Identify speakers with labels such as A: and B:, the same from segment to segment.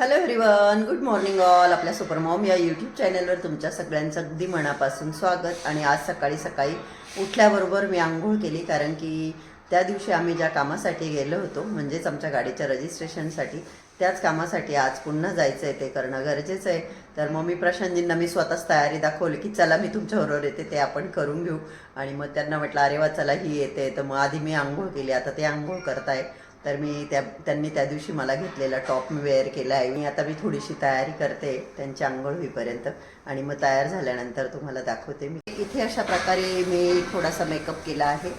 A: Hello everyone good morning all आपल्या supermom या YouTube चॅनलवर तुमच्या सगळ्यांचं अगदी मनापासून स्वागत. आणि आज सकाळी सकाळी उठल्याबरोबर मी आंघोळ केली कारण की त्या दिवशी आम्ही ज्या कामासाठी गेलो होतो म्हणजेच आमच्या गाडीच्या रजिस्ट्रेशनसाठी त्याच कामासाठी आज पुन्हा जायचं आहे ते करणं गरजेचं आहे. तर मग मी प्रशांतजींना मी स्वतःच तयारी दाखवली की चला मी तुमच्याबरोबर येते ते आपण करून घेऊ. आणि मग त्यांना म्हटलं अरे वा चला ही येते. तर मग आधी मी आंघोळ केली आता ते आंघोळ करताय तर मी त्या त्यांनी त्या दिवशी मला घेतलेला टॉप मी वेअर केला आहे. मी आता मी थोडीशी तयारी करते त्यांची आंघोळ होईपर्यंत आणि मग तयार झाल्यानंतर तुम्हाला दाखवते मी. इथे अशा प्रकारे मी थोडासा मेकअप केला आहे.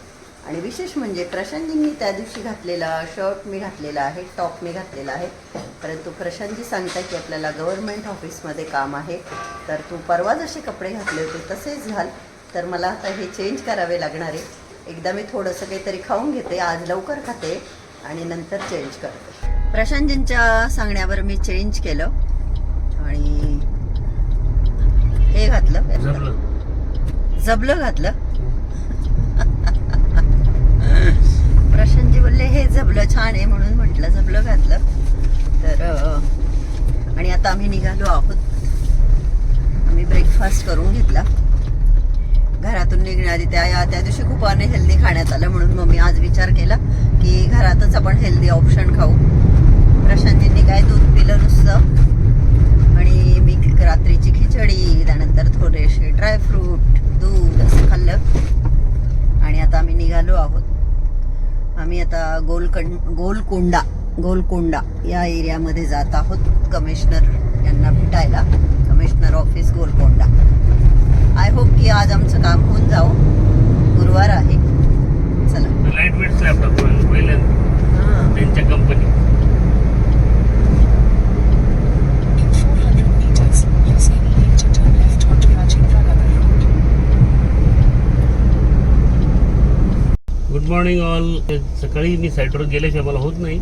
A: आणि विशेष म्हणजे प्रशांतजींनी त्या दिवशी घातलेला शर्ट मी घातलेला आहे टॉप मी घातलेला आहे. परंतु प्रशांतजी सांगताय की आपल्याला गव्हर्नमेंट ऑफिसमध्ये काम आहे. तर तू परवा जसे कपडे घातले होते तसेच घाल. तर मला आता हे चेंज करावे लागणार आहे. एकदा मी थोडंसं काहीतरी खाऊन घेते. आज लवकर खाते. आणि नंतर चेंज करते. प्रशांतजींच्या सांगण्यावर मी चेंज केलं. आणि हे घातलं. जबलं. घातलं. प्रशांतजी बोलले हे जबलं छान आहे म्हणून म्हटलं जबलं घातलं. तर आणि आता आम्ही निघालो आहोत. आम्ही ब्रेकफास्ट करून घेतला. घरातून निघण्याआधी त्या त्या दिवशी खूप अनहेल्दी खाण्यात आलं म्हणून मग मी आज विचार केला की घरातच आपण हेल्दी ऑप्शन खाऊ. प्रशांतजींनी काय दूध पिलं नुसतं? आणि मी रात्रीची खिचडी त्यानंतर थोडेसे ड्रायफ्रूट दूध असं खाल्लं. आणि आता आम्ही निघालो आहोत. आम्ही आता गोलकंड गोलकोंडा गोलकोंडा या एरियामध्ये जात आहोत. कमिशनर यांना भेटायला. Commissioner office Golconda I hope की आज आमचं काम होऊन जाओ गुरुवार आहे. चला.
B: लाइट वेट
A: हां.
B: त्यांच्या company
C: In 400 meters, use any lane to turn left onto Rajendra Road.
B: Good morning all सकाळी मी साईटवर गेल्याशिवाय मला होत नाही.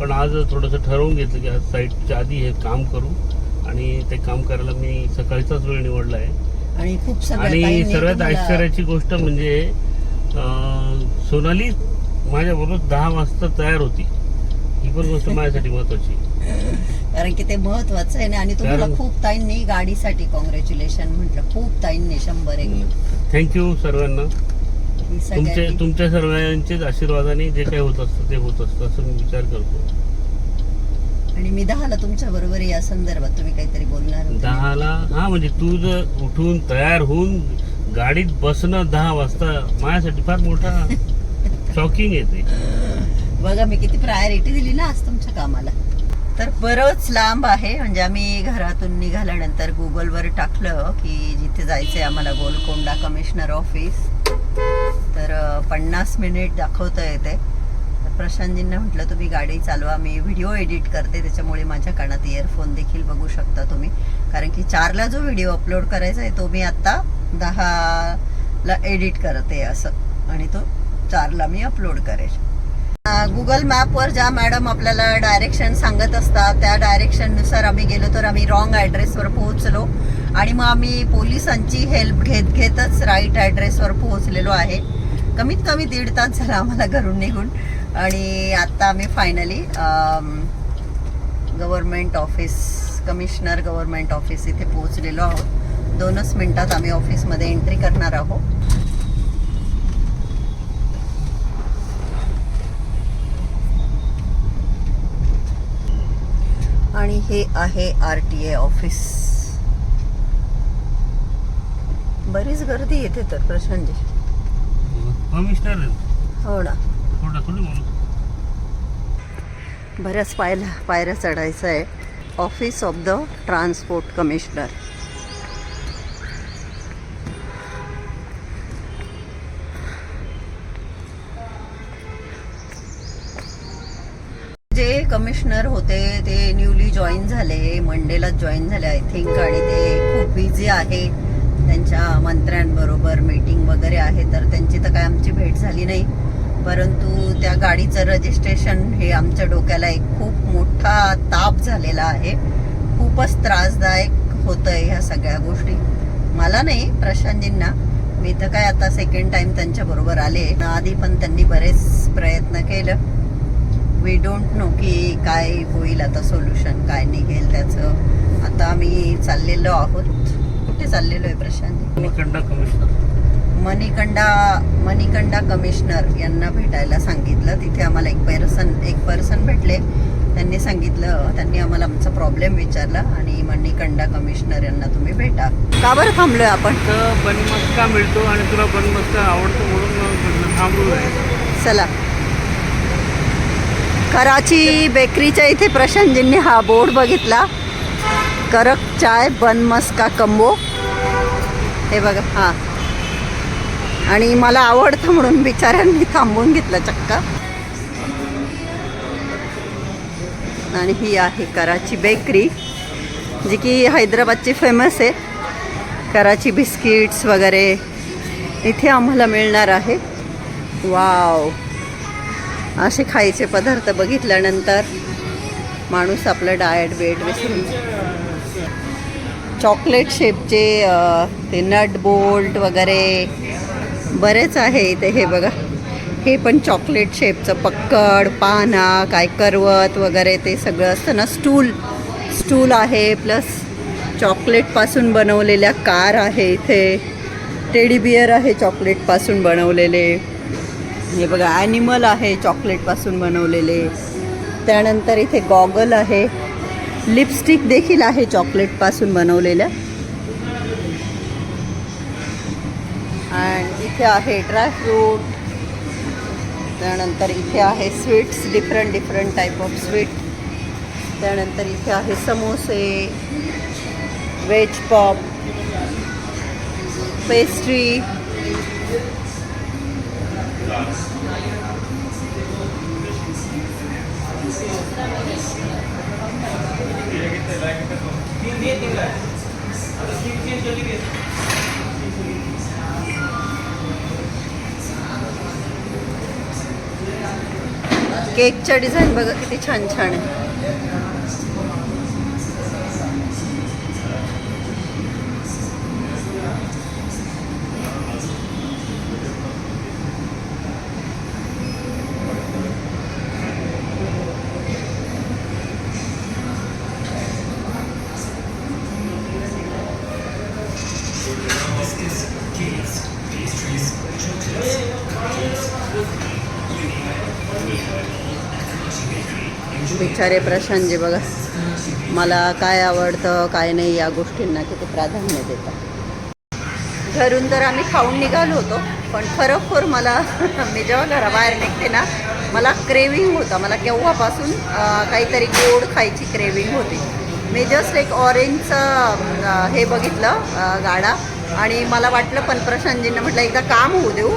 B: पण आज थोडंसं ठरवून घेतलं की आज साईटच्या आधी हे काम करू. आणि ते काम करायला मी सकाळचाच वेळ निवडला आहे
A: आणि खूप
B: आणि सर्वात आश्चर्याची गोष्ट म्हणजे सोनाली माझ्याबरोबर दहा वाजता तयार होती. ही पण गोष्ट माझ्यासाठी महत्वाची
A: कारण की ते महत्वाचं आहे ना आणि तुम्हाला खूप ताईंनी गाडीसाठी कॉंग्रॅच्युलेशन म्हटलं. खूप ताईंनी शंभर एक.
B: थँक्यू सर्वांना. तुमच्या सर्वांचेच आशीर्वादाने जे काही होत असतं ते होत असतं असं मी विचार करतो.
A: आणि मी दहाला तुमच्या बरोबर या संदर्भात तुम्ही काहीतरी बोलणार होते.
B: दहाला हा म्हणजे तू जर उठून तयार होऊन गाडीत बसणं दहा वाजता माझ्यासाठी फार मोठा शॉकिंग येते
A: बघा मी किती प्रायोरिटी दिली ना आज तुमच्या कामाला. तर बरंच लांब आहे म्हणजे आम्ही घरातून निघाल्यानंतर गुगलवर टाकलं की जिथे जायचंय आम्हाला गोलकोंडा कमिशनर ऑफिस तर पन्नास मिनिट दाखवतं येते. प्रशांतजींना म्हटलं तुम्ही गाडी चालवा मी व्हिडिओ एडिट करते त्याच्यामुळे माझ्या कानात इयरफोन देखील बघू शकता तुम्ही. कारण की चारला जो व्हिडिओ अपलोड करायचा आहे तो मी आत्ता दहाला एडिट करते असं. आणि तो चारला मी अपलोड करेल. गुगल मॅपवर ज्या मॅडम आपल्याला डायरेक्शन सांगत असतात त्या डायरेक्शननुसार आम्ही गेलो तर आम्ही रॉंग ॲड्रेसवर पोहोचलो. आणि मग आम्ही पोलिसांची हेल्प घेत घेतच राईट ॲड्रेसवर पोहोचलेलो आहे. कमीत कमी दीड तास झाला आम्हाला घरून निघून. आणि आत्ता आम्ही finally government office commissioner government office इथे पोहोचलेलो आहोत. दोनच मिनिटात आम्ही ऑफिसमध्ये एंट्री करणार आहोत. आणि हे आहे आर टी ए ऑफिस बरीच गर्दी येते तर प्रशांतजी.
B: कमिशनर
A: हो ना.
B: म्हणून
A: बऱ्याच पायऱ्या पायऱ्या चढायचं आहे. Office of the transport commissioner जे कमिशनर होते ते न्यूली जॉईन झाले मंडेलाच जॉईन झाले आय थिंक आणि ते खूप बिझी आहे. त्यांच्या मंत्र्यांबरोबर मीटिंग वगैरे आहे तर त्यांची तर काय आमची भेट झाली नाही. परंतु त्या गाडीचं रजिस्ट्रेशन हे आमच्या डोक्याला एक खूप मोठा ताप झालेला आहे. खूपच त्रासदायक होतं आहे ह्या सगळ्या गोष्टी. मला नाही प्रशांतजींना. मी तर काय आता सेकंड टाइम त्यांच्या बरोबर आले. आधी पण त्यांनी बरेच प्रयत्न केलं. वी डोंट नो की काय होईल आता सोल्युशन काय निघेल त्याचं. आता आम्ही चाललेलो आहोत. कुठे चाललेलो आहे प्रशांत
B: कमिशनर
A: मणिकंडा मणिकंडा कमिशनर यांना भेटायला सांगितलं. तिथे आम्हाला एक पर्सन एक पर्सन भेटले. त्यांनी सांगितलं त्यांनी आम्हाला आमचा प्रॉब्लेम विचारला आणि मणिकंडा कमिशनर यांना तुम्ही भेटा. का बरं थांबलोय आपण?
B: बनमस्का मिळतो आणि तुला बनमस्का आवडतो म्हणून थांबलो
A: चला. कराची बेकरीच्या इथे प्रशांतजींनी हा बोर्ड बघितला. करक चाय बन मस्का कंबो हे बघा हां. आणि मला आवडतं म्हणून बिचाऱ्यांनी थांबून घेतलं चक्क. आणि ही आहे कराची बेकरी जी की हैदराबादची फेमस आहे. कराची बिस्किट्स वगैरे इथे आम्हाला मिळणार आहे. वाव. असे खायचे पदार्थ बघितल्यानंतर माणूस आपलं डाएट वेट विसरून चॉकलेट शेपचे ते नट बोल्ट वगैरे बरेच आहे इथे हे बघा. हे पण चॉकलेट शेपचं पक्कड पाना काय करवत वगैरे ते सगळं असतं ना स्टूल स्टूल आहे प्लस चॉकलेटपासून बनवलेल्या कार आहे इथे. टेडी बियर आहे चॉकलेटपासून बनवलेले. हे बघा ॲनिमल आहे चॉकलेटपासून बनवलेले. त्यानंतर इथे गॉगल आहे. लिपस्टिक देखील आहे चॉकलेटपासून बनवलेल्या. आणि इथे आहे ड्रायफ्रूट त्यानंतर इथे आहे sweets different different type of sweet त्यानंतर इथे आहे समोसे वेज पॉप पेस्ट्री केकच्या डिझाईन बघा किती छान छान आहे. बिचारे प्रशांतजी बघा. मला काय आवडतं काय नाही या गोष्टींना किती प्राधान्य देतात. घरून तर आम्ही खाऊन निघालो होतो पण खरोखर मला मी जेव्हा घराबाहेर निघते ना मला क्रेविंग होता. मला केव्हापासून काहीतरी गोड खायची क्रेविंग होती. मी जस्ट एक ऑरेंजचं हे बघितलं गाडा. आणि मला वाटलं पण प्रशांतजींना म्हटलं एकदा काम होऊ देऊ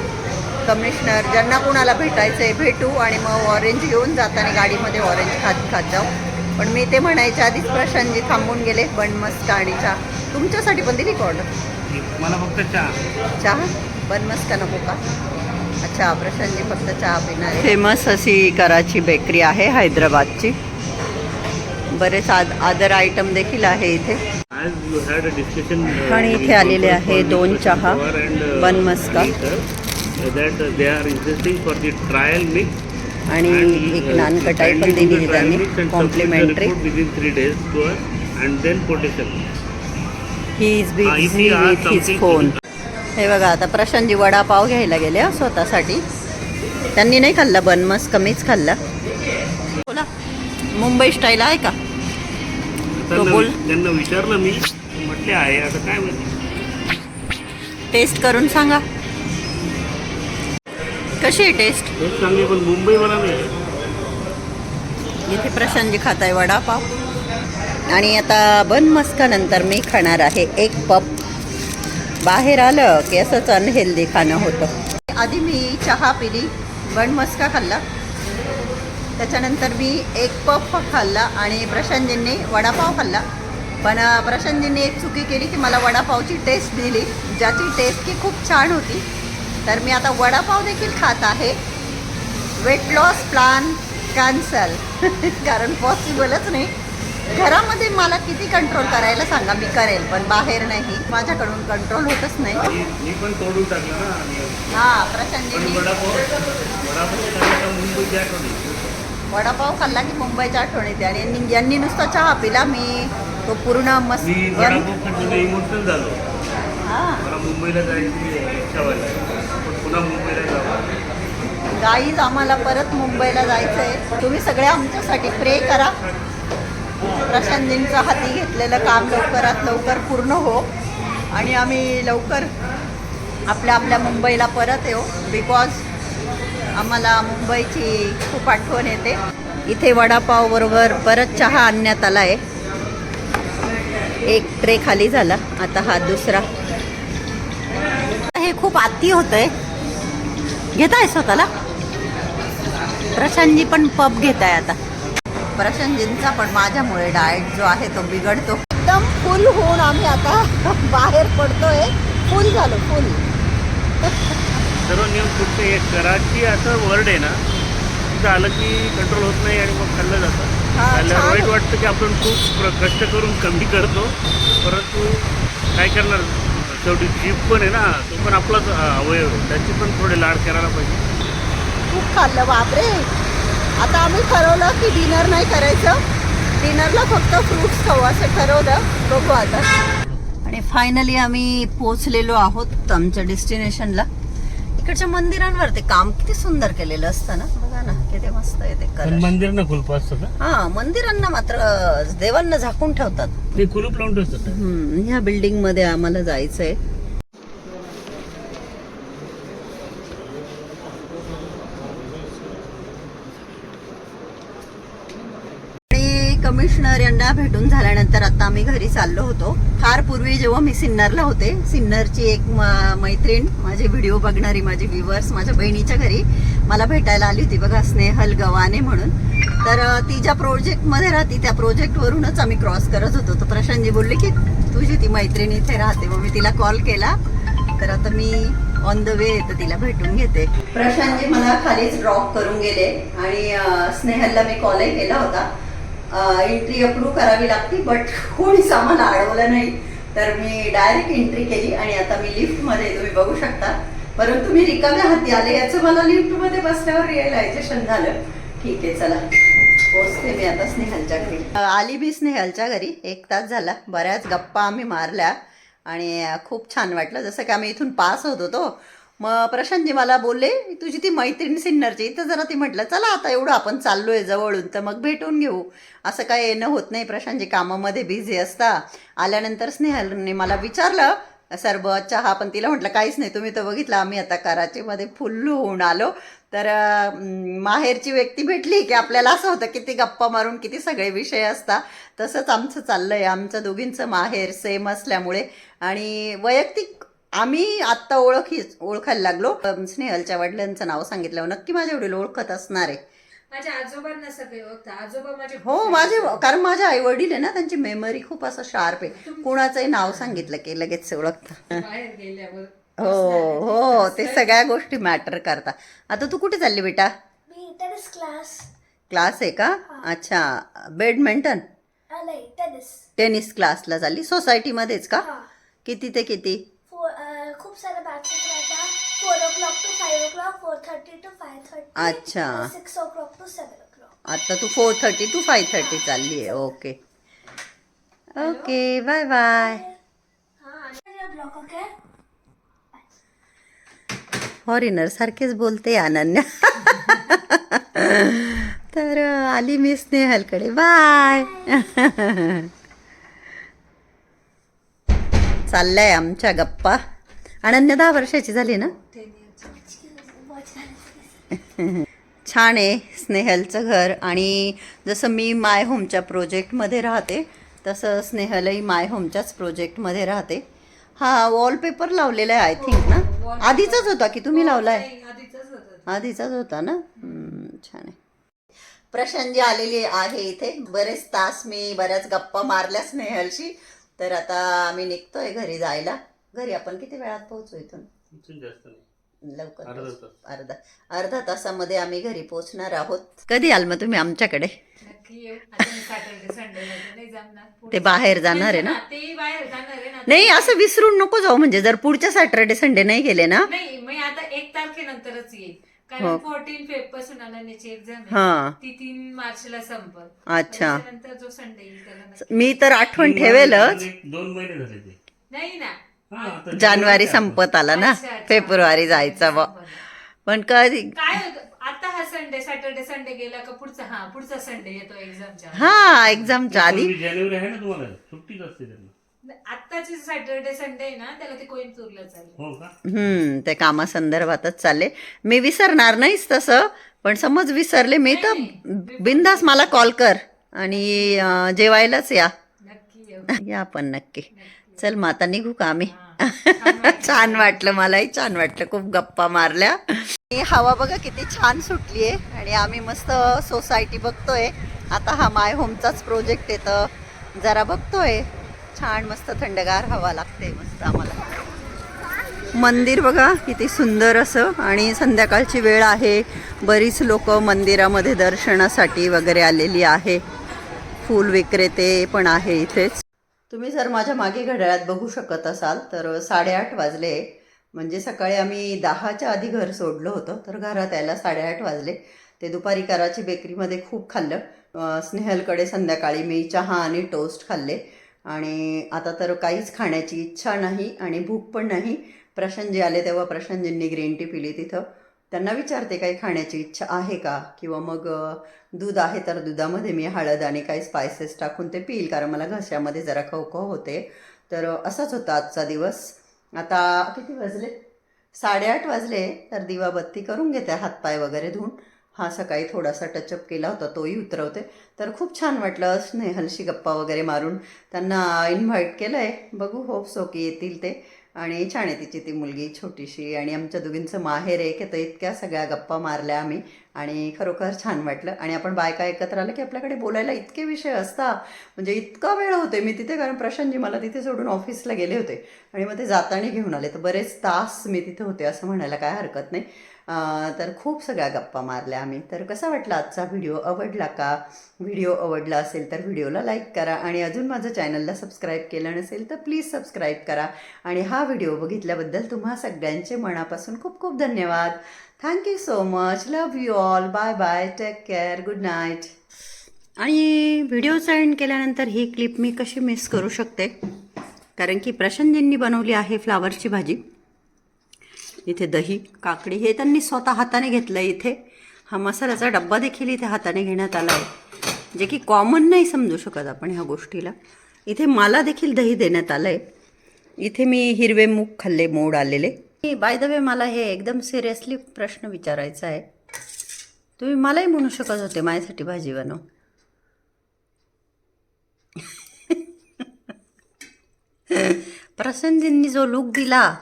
A: कमिशनर ज्यांना कोणाला भेटायचं आहे भेटू आणि मग ऑरेंज घेऊन जाताना गाडीमध्ये ऑरेंज खात खात जाऊ. पण मी ते म्हणायच्या आधीच प्रशांतजी थांबून गेले बन मस्त आणि चहा. तुमच्यासाठी पण दिली का ऑर्डर
B: मला फक्त चहा.
A: चहा? बन मस्त का नको का? अच्छा प्रशांतजी फक्त चहा पिणार फेमस अशी कराची बेकरी आहे हैदराबादची. बरेच आद अदर आयटम देखील आहे इथे.
B: Uh,
A: आणि इथे आलेले आहे दोन चहा,
B: Mr. Pawar and,
A: बन मस्का.
B: Sir, that they are insisting for the trial mix
A: आणि एक
B: uh,
A: नानकटाई
B: kindly
A: पण दिली त्यांनी complimentary
B: days to us and then quotation.
A: He is busy with his phone हे बघा आता प्रशांतजी वडापाव घ्यायला गेले स्वतःसाठी त्यांनी नाही खाल्ला बनमस कमीच खाल्ला बोला मुंबई स्टाईल आहे का बोल.
B: त्यांना विचारलं मी म्हटले आहे आता काय
A: टेस्ट करून सांगा कशी आहे टेस्ट
B: पण मुंबईवाला नाही
A: इथे प्रशांतजी खात आहे वडापाव. आणि आता बन मस्का नंतर मी खाणार आहे एक पप. बाहेर आलं की असंच अनहेल्दी खाणं होतं. आधी मी चहा पिली बन मस्का खाल्ला. त्याच्यानंतर मी एक पफ खाल्ला आणि प्रशांतजींनी वडापाव खाल्ला. पण अं, प्रशांतजींनी एक चुकी केली की मला वडापावची टेस्ट दिली ज्याची टेस्ट की खूप छान होती. तर मी आता वडापाव देखील खात आहे. वेट लॉस प्लान कॅन्सल कारण पॉसिबलच नाही. घरामध्ये मला किती कंट्रोल करायला सांगा मी करेल पण बाहेर नाही. माझ्याकडून कंट्रोल होतच नाही. हां प्रशांतजींनी
B: वडापाव वडापाव खाल्ला का
A: मुंबईच्या आठवण येते. आणि यांनी नुसता चहा पिला मी तो पूर्ण मस्त
B: झालो.
A: हा.
B: मुंबईला जायची पुन्हा मुंबईला जावं
A: गाईज आम्हाला परत मुंबईला जायचं आहे तुम्ही सगळे आमच्यासाठी प्रे करा. प्रशांतजींचं हाती घेतलेलं काम लवकरात लवकर पूर्ण हो. आणि आम्ही लवकर आपल्या आपल्या मुंबईला परत येऊ. बिकॉज आम्हाला मुंबईची खूप आठवण येते. इथे वडापाव बरोबर परत चहा आणण्यात आला आहे एक ट्रे खाली झाला. आता हा दुसरा. हे खूप आती होतंय. घेताय स्वतःला? प्रशांतजी पण पब घेत आहे आता. प्रशांतजींचा पण माझ्यामुळे डाएट जो आहे तो बिघडतो. एकदम फुल होऊन आम्ही आता बाहेर पडतोय. फुल झालो फुल
B: सर्व नियम कुठचे एक कराची असं वर्ड आहे ना तिथं आलं की कंट्रोल होत नाही आणि मग खाल्लं जातं.
A: हा.
B: वाईट वाटतं की आपण खूप कष्ट करून कमी करतो परंतु काय करणार? शेवटी जीप पण आहे ना तो पण आपलाच अवयव आहे. त्याची पण थोडे लाड करायला पाहिजे.
A: खूप खाल्लं बापरे. आता आम्ही ठरवलं की डिनर नाही करायचं. डिनरला फक्त फ्रुट्स खाऊ असं ठरवलं. बघू आता. आणि फायनली आम्ही पोचलेलो आहोत आमच्या डेस्टिनेशनला इकडच्या मंदिरांवर ते काम किती सुंदर केलेलं असतं ना. बघा ना किती मस्त आहे ते
B: पण
A: कलर
B: मंदिर ना कुलप असतं
A: हा मंदिरांना मात्र देवांना झाकून ठेवतात.
B: ते कुलूप लावून ठेवतात
A: ह्या बिल्डिंगमध्ये आम्हाला जायचंय. आणि कमिशनर यांना भेटून झाल्यानंतर आता आम्ही घरी चाललो होतो. फार पूर्वी जेव्हा मी सिन्नरला होते सिन्नरची एक मैत्रीण माझे व्हिडिओ बघणारी माझी व्ह्युअर्स माझ्या बहिणीच्या घरी मला भेटायला आली होती बघा स्नेहल गवाने म्हणून. तर ती ज्या प्रोजेक्टमध्ये राहते त्या प्रोजेक्टवरूनच आम्ही क्रॉस करत होतो. तर प्रशांतजी बोलले की तुझी ती मैत्रिणी इथे राहते. मग मी तिला कॉल केला. तर आता मी ऑन द वे तर तिला भेटून घेते. प्रशांतजी मला खालीच ड्रॉप करून गेले आणि स्नेहलला मी कॉलही केला होता. एंट्री अप्रूव्ह करावी लागती बट कोणीच आम्हाला अडवलं नाही. तर मी डायरेक्ट एंट्री केली आणि आता मी लिफ्टमध्ये तुम्ही बघू शकता. परंतु मी रिकाम्या हाती आले याचं मला लिफ्टमध्ये बसल्यावर रिअलायझेशन झालं. ठीक आहे चला. पोचते मी आता स्नेहलच्या घरी. आली मी स्नेहलच्या घरी. एक तास झाला. बऱ्याच गप्पा आम्ही मारल्या आणि खूप छान वाटलं. जसं की आम्ही इथून पास होत होतो. मग प्रशांतजी मला बोलले तुझी ती मैत्रीण सिन्नरची. तर जरा ती म्हटलं चला आता एवढं आपण चाललोय जवळून तर मग भेटून घेऊ. असं काय येणं होत नाही. प्रशांतजी कामामध्ये बिझी असता. आल्यानंतर स्नेहलने मला विचारलं सरबत चहा पण तिला म्हटलं काहीच नाही तुम्ही तर बघितलं आम्ही आता कराचीमध्ये फुल्ल होऊन आलो. तर माहेरची व्यक्ती भेटली की आपल्याला असं होतं किती गप्पा मारून किती सगळे विषय असतात. तसंच आमचं चाललंय. आमचं दोघींचं माहेर सेम असल्यामुळे. आणि वैयक्तिक आम्ही आत्ता ओळखी ओळखायला लागलो. स्नेहलच्या वडिलांचं नाव सांगितलं नक्की माझ्या वडील ओळखत असणार आहे.
D: माझ्या आजोबांना सगळे ओळखता. आजोबा माझे
A: हो माझे कारण माझे आई वडील आहे ना त्यांची मेमरी खूप असं शार्प आहे. कुणाचंही नाव सांगितलं की लगेच ओळखतं.
D: बाहेर गेल्यावर
A: हो हो ते सगळ्या गोष्टी मॅटर करतात आता तू कुठे चालली बेटा?
E: मी टेनिस क्लास
A: क्लास आहे का? अच्छा बॅडमिंटन
E: नाही टेनिस
A: टेनिस क्लासला चालली. सोसायटीमध्येच का? किती ते किती?
E: खूप सारे बॅचेस राहतात four o'clock to five o'clock four thirty to five thirty
A: अच्छा.
E: Six o'clock to seven o'clock
A: आता तू four thirty to five thirty चालली आहे. Okay okay bye bye
E: block okay
A: foreigner सारखेच बोलते अनन्या. तर आली मी स्नेहलकडे. बाय चाललाय आमच्या गप्पा. अनन्या दहा वर्षाची झाली ना? छान आहे स्नेहलचं घर आणि जसं मी माय होमच्या प्रोजेक्टमध्ये राहते तसं स्नेहलही माय होमच्याच प्रोजेक्टमध्ये राहते. हा वॉलपेपर लावलेला आहे आय थिंक ना? आधीचाच होता की तुम्ही लावलाय?
D: होत
A: आधीचाच होता ना? हम्म, छान आहे. प्रशांतजी आलेली आहे इथे. बरेच तास मी बऱ्याच गप्पा मारल्या स्नेहलशी. तर आता आम्ही निघतोय घरी जायला. घरी आपण किती वेळात पोहोचू इथून?
B: इथून जास्त नाही.
A: लवकर
B: अर्धा
A: पोहोचू. अर्धा. अर्धा तासामध्ये आम्ही घरी पोहोचणार आहोत. कधी आल मग तुम्ही आमच्याकडे?
D: नक्की येऊ आता मी सॅटर्डे संडे नाही जमणार. पुढे-
A: ते बाहेर जाणार आहे ना?
D: ते बाहेर जाणार आहे ना.
A: नाही असं विसरून नको जाऊ. म्हणजे जर पुढच्या सॅटर्डे संडे नाही गेले ना?
D: नाही मी आता एक तारखेनंतरच येईल.
A: हो.
D: कारण फोर्टीन फेबपासून अनन्याची एक्झाम
A: हा.
D: ती तीन मार्चला संपल.
A: अच्छा.
D: त्याच्यानंतर जो संडे येईल त्याला नक्की-
A: मी तर आठवण ठेवेलच.
B: दोन महिने झाले ते.
D: नाही ना.
A: जानेवारी संपत आला ना?
D: अच्छा, अच्छा.
A: फेब्रुवारी जायचं बा. पण कधी
D: काय होतं? आता हा संडे सॅटर्डे संडे गेला का पुढचा हा पुढचा संडे येतो
A: हा एक्झामच्या आधी.
B: सव्वीस जानेवारी आहे ना तुम्हाला? सुट्टीच असते त्यांना.
D: आत्ताची सॅटर्डे संडे आहे ना त्याला ते कोइंबतूरला चालेल
B: हो का?
A: हम्म ते कामासंदर्भातच चालले. मी विसरणार नाहीच तसं पण समज विसरले मी तर बिंदास मला कॉल कर आणि अं, जेवायलाच या.
D: नक्की येऊ.
A: या पण नक्की. चल मग आता निघू का आम्ही?
D: हा. छान वाटलं.
A: मलाही छान वाटलं. खूप गप्पा मारल्या. आणि हवा बघा किती छान सुटली आहे आणि आम्ही मस्त सोसायटी बघतोय. आता हा माय होमचाच प्रोजेक्ट येतं जरा बघतोय. छान मस्त थंडगार हवा लागते मस्त आम्हाला. मंदिर बघा किती सुंदर असं. आणि संध्याकाळची वेळ आहे. बरीच लोक मंदिरामध्ये दर्शनासाठी वगैरे आलेली आहे. फूल विक्रेते पण आहे इथेच. तुम्ही जर माझ्या मागे घड्याळात बघू शकत असाल तर साडेआठ वाजले. म्हणजे सकाळी आम्ही दहाच्या आधी घर सोडलं होतं तर घरात यायला साडेआठ वाजले. ते दुपारी कराची बेकरीमध्ये खूप खाल्लं. स्नेहलकडे संध्याकाळी मी चहा आणि टोस्ट खाल्ले. आणि आता तर काहीच खाण्याची इच्छा नाही आणि भूक पण नाही. प्रशांतजी आले तेव्हा प्रशांतजींनी ग्रीन टी पिली तिथं. त्यांना विचारते काही खाण्याची इच्छा आहे का? किंवा मग दूध आहे तर दुधामध्ये मी हळद आणि काही स्पायसेस टाकून ते पिईल कारण मला घशामध्ये जरा खवखव होते. तर असाच होता आजचा दिवस. आता किती वाजले? साडेआठ वाजले. तर दिवाबत्ती करून घेते हातपाय वगैरे धुवून. हा सकाळी थोडासा टचअप केला होता तोही उतरवते. तर खूप छान वाटलं स्नेहलशी गप्पा वगैरे मारून. त्यांना इन्व्हाइट केलं आहे बघू होप सो हो की येतील ते. आणि छान आहे तिची ती मुलगी छोटीशी आणि आमच्या दोघींचं माहेर आहे की तर इतक्या सगळ्या गप्पा मारल्या आम्ही आणि खरोखर छान वाटलं. आणि आपण बायका एकत्र आलं की आपल्याकडे बोलायला इतके विषय असता म्हणजे इतका वेळ होते मी तिथे कारण प्रशांतजी मला तिथे सोडून ऑफिसला गेले होते आणि मग ते जाताना घेऊन आले. तर बरेच तास मी तिथे होते असं म्हणायला काय हरकत नाही. तर खूप सगळ्या गप्पा मारल्या आम्ही. तर कसा वाटला आजचा व्हिडिओ? आवडला का? व्हिडिओ आवडला असेल तर व्हिडिओला लाईक करा आणि अजून माझं चॅनलला सबस्क्राईब केलं नसेल तर प्लीज सबस्क्राईब करा. आणि हा व्हिडिओ बघितल्याबद्दल तुम्हा सगळ्यांचे मनापासून खूप खूप धन्यवाद. Thank you so much love you all bye bye take care good night आणि व्हिडिओ सेंड केल्यानंतर ही क्लिप मी कशी मिस करू शकते? कारण की प्रशांतजींनी बनवली आहे फ्लावरची भाजी. इथे दही काकडी हे त्यांनी स्वतः हाताने घेतलं आहे इथे. हा मसाल्याचा डब्बा देखील इथे हाताने घेण्यात आला आहे. जे की कॉमन नाही समजू शकत आपण ह्या गोष्टीला. इथे मला देखील दही देण्यात आलं आहे इथे मी हिरवे मूग खाल्ले मोड आलेले. बाय द वे मला हे एकदम सिरियसली प्रश्न विचारायचा आहे. तुम्ही मलाही म्हणू शकत होते माझ्यासाठी भाजी बनव. प्रसन्नजींनी जो लुक दिला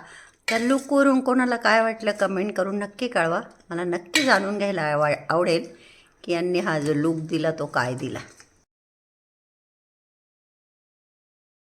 A: त्या लुकवरून कोणाला काय वाटलं कमेंट करून नक्की कळवा. मला नक्की जाणून घ्यायला आव आवडेल की यांनी हा जो लूक दिला तो काय दिला.